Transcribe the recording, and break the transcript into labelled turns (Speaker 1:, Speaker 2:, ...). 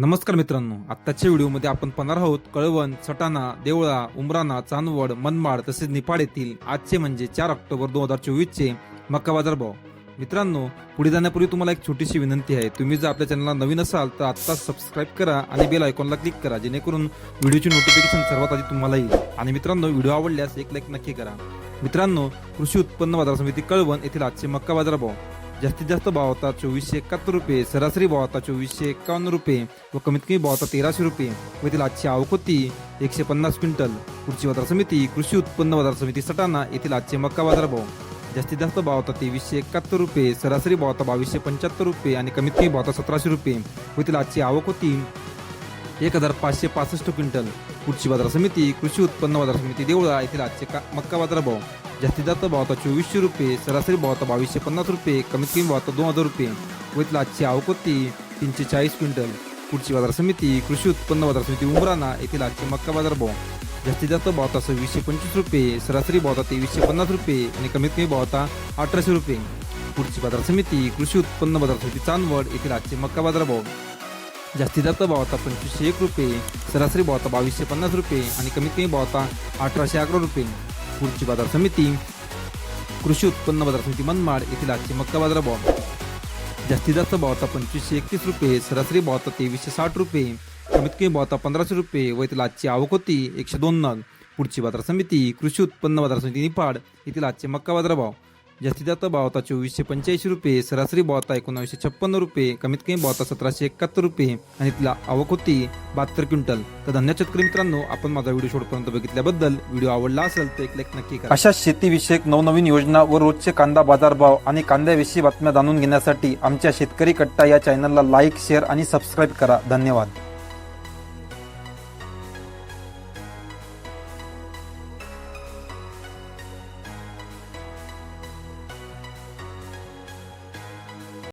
Speaker 1: नमस्कार मित्रांनो आत्ताच्या व्हिडिओमध्ये आपण पाहणार आहोत कळवण सटाणा देवळा उमराणा चांदवड मनमाड तसेच निफाड येथील आजचे म्हणजे चार ऑक्टोबर दोन हजार चोवीस चे मक्का बाजार भाव मित्रांनो पुढे जाण्यापूर्वी तुम्हाला एक छोटीशी विनंती आहे. तुम्ही जर आपल्या चॅनलला नवीन असाल तर आत्ता सबस्क्राईब करा आणि बेल आयकॉनला क्लिक करा जेणेकरून व्हिडिओची नोटिफिकेशन सर्वात आधी तुम्हाला येईल. आणि मित्रांनो व्हिडिओ आवडल्यास एक लाईक नक्की करा. मित्रांनो कृषी उत्पन्न बाजार समिती कळवण येथील आजचे मक्का बाजार भाव जास्तीत जास्त भाव होता चोवीसशे एकाहत्तर रुपये सरासरी भाव होता चोवीसशे एकावन्न रुपये व कमीत कमी भाव होता तेराशे रुपये. व येथील आजची आवक होती एकशे पन्नास क्विंटल. कृषी बाजार समिती कृषी उत्पन्न बाजार समिती सटाणा येथील आजचे मक्का बाजार भाव. जास्तीत जास्त भाव होता तेवीसशे एकाहत्तर रुपये सरासरी भाव होता बावीसशे पंच्याहत्तर रुपये आणि कमीत कमी भाव होता सतराशे रुपये. व येथील आजची आवक होती एक हजार पाचशे पासष्ट क्विंटल. पुढची बाजार समिती कृषी उत्पन्न बाजार समिती देवळा येथील आजचे का मक्का बाजार भाव. जास्तीत जास्त भाव होता चोवीसशे रुपये सरासरी भाव होता बावीसशे पन्नास रुपये कमीत कमी भाव होता दोन हजार रुपये. व इथला आजची आवक होती तीनशे चाळीस क्विंटल. पुढची बाजार समिती कृषी उत्पन्न बाजार समिती उमराणा येथील आजचे मक्का बाजार भाव. जास्तीत जास्त भाव होता सव्वीसशे पंचवीस रुपये सरासरी भाव होता तेवीसशे पन्नास रुपये आणि कमीत कमी भाव होता अठराशे रुपये. पुढची बाजार समिती कृषी उत्पन्न बाजार समिती चांदवड येथील आजचे मक्का बाजार भाव. जास्तीत जास्त भाव होता पंचवीसशे एक रुपये सरासरी भाव होता बावीसशे पन्नास रुपये आणि कमीत कमी भाव होता अठराशे अकरा रुपये. पुढची बाजार समिती कृषी उत्पन्न बाजार समिती मनमाड येथील आजचे मक्का बाजार भाव. जास्तीत जास्त भाव होता पंचवीसशे एकतीस रुपये सरासरी भाव होता तेवीसशे साठ रुपये कमीत कमी भाव होता पंधराशे रुपये व येथील आजची आवक होती एकशे दोन नग. पुढची बाजार समिती कृषी उत्पन्न बाजार समिती निफाड येथील आजचे मक्का बाजार भाव. जास्तीत जास्त भाव होता चोवीसशे पंच्याऐंशी रुपये सरासरी भाव होता एकोणावीसशे छप्पन्न रुपये कमीत कमी भाव होता सतराशे एकाहत्तर रुपये. आणि तिला आवक होती बहात्तर क्विंटल. तर धन्यवाद शेतकरी मित्रांनो आपण माझा व्हिडिओ शेवटपर्यंत बघितल्याबद्दल व्हिडिओ आवडला असेल तर एक लाईक नक्की करा.
Speaker 2: अशा शेतीविषयक नवनवीन योजना व रोजचे कांदा बाजारभाव आणि कांद्याविषयी बातम्या जाणून घेण्यासाठी आमच्या शेतकरी कट्टा या चॅनलला लाईक शेअर आणि सबस्क्राईब करा. धन्यवाद.